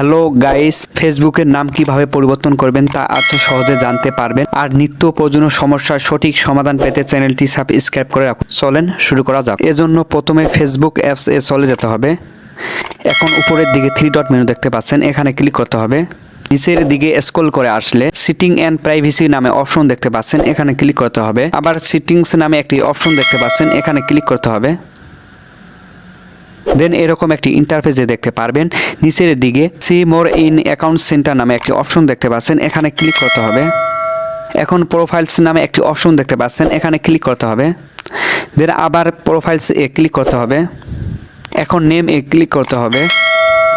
Hello guys, ফেসবুকের নাম কীভাবে পরিবর্তন করবেন তা আজ সহজে জানতে পারবেন। আর নিত্য প্রয়োজনীয় সমস্যার সঠিক সমাধান পেতে চ্যানেলটি সাবস্ক্রাইব করে রাখুন। চলেন শুরু করা যাক। এজন্য প্রথমে ফেসবুক অ্যাপস এ চলে যেতে হবে। এখন উপরের দিকে থ্রি ডট মেনু দেখতে পাচ্ছেন। এখানে ক্লিক করতে হবে। নিচের দিকে স্ক্রল করে আসলে সিটিং অ্যান্ড প্রাইভেসি নামে অপশন দেখতে পাচ্ছেন। এখানে ক্লিক করতে হবে। আবার সিটিংস নামে একটি অপশন দেখতে পাচ্ছেন। এখানে ক্লিক করতে হবে। দেন এরকম একটি ইন্টারফেসে দেখতে পারবেন। নিচের দিকে see more in account centre নামে একটি অপশন দেখতে পাচ্ছেন। এখানে ক্লিক করতে হবে। এখন প্রোফাইলস নামে একটি অপশন দেখতে পাচ্ছেন। এখানে ক্লিক করতে হবে। দেন আবার প্রোফাইলস এ ক্লিক করতে হবে। এখন নেম এ ক্লিক করতে হবে।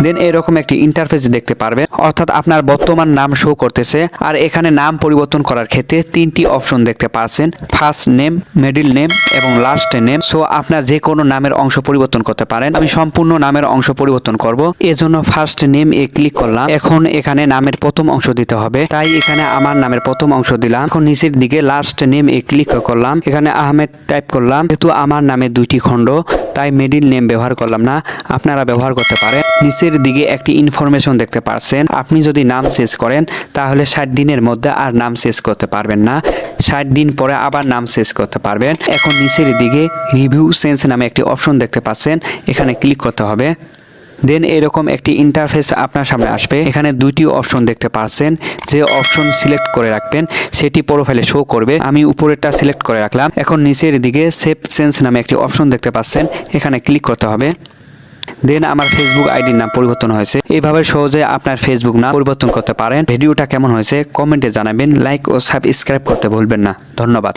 দেন এরকম একটি ইন্টারফেস দেখতে পারবেন। অর্থাৎ আপনার বর্তমান নাম শো করতেছে। আর এখানে নাম পরিবর্তন করার ক্ষেত্রে তিনটি অপশন দেখতে পাচ্ছেন। ফার্স্ট নেম মিডিল নেম এবং লাস্ট নেম সো আপনার যে কোনো নামের অংশ পরিবর্তন করতে পারেন। আমি সম্পূর্ণ নামের অংশ পরিবর্তন করব। এজন্য ফার্স্ট নেম এ ক্লিক করলাম। এখন এখানে নামের প্রথম অংশ দিতে হবে। তাই এখানে আমার নামের প্রথম অংশ দিলাম। এখন নিচের দিকে লাস্ট নেম এ ক্লিক করলাম। এখানে আহমেদ টাইপ করলাম। যেহেতু আমার নামে দুইটি খণ্ড তাই মিডিল নেম ব্যবহার করলাম না। আপনারা ব্যবহার করতে পারেন। নিচের দিকে একটি ইনফরমেশন দেখতে পাচ্ছেন। আপনি যদি নাম চেঞ্জ করেন, তাহলে ষাট দিনের মধ্যে আর নাম চেঞ্জ করতে পারবেন না। ষাট দিন পরে আবার নাম চেঞ্জ করতে পারবেন। এখন নিচের দিকে রিভিউ সেন্স নামে একটি অপশন দেখতে পাচ্ছেন। এখানে ক্লিক করতে হবে। দেন এরকম একটি ইন্টারফেস আপনার সামনে আসবে। এখানে দুইটি অপশন দেখতে পাচ্ছেন। যে অপশন সিলেক্ট করে রাখবেন, সেটি প্রোফাইলে শো করবে। আমি উপরেরটা সিলেক্ট করে রাখলাম। এখন নিচের দিকে সেভ চেঞ্জ নামে একটি অপশন দেখতে পাচ্ছেন। এখানে ক্লিক করতে হবে। দেন আমার ফেসবুক আইডির নাম পরিবর্তন হয়েছে। এইভাবে সহজে আপনার ফেসবুক নাম পরিবর্তন করতে পারেন। ভিডিওটা কেমন হয়েছে কমেন্টে জানাবেন। লাইক ও সাবস্ক্রাইব করতে ভুলবেন না। ধন্যবাদ।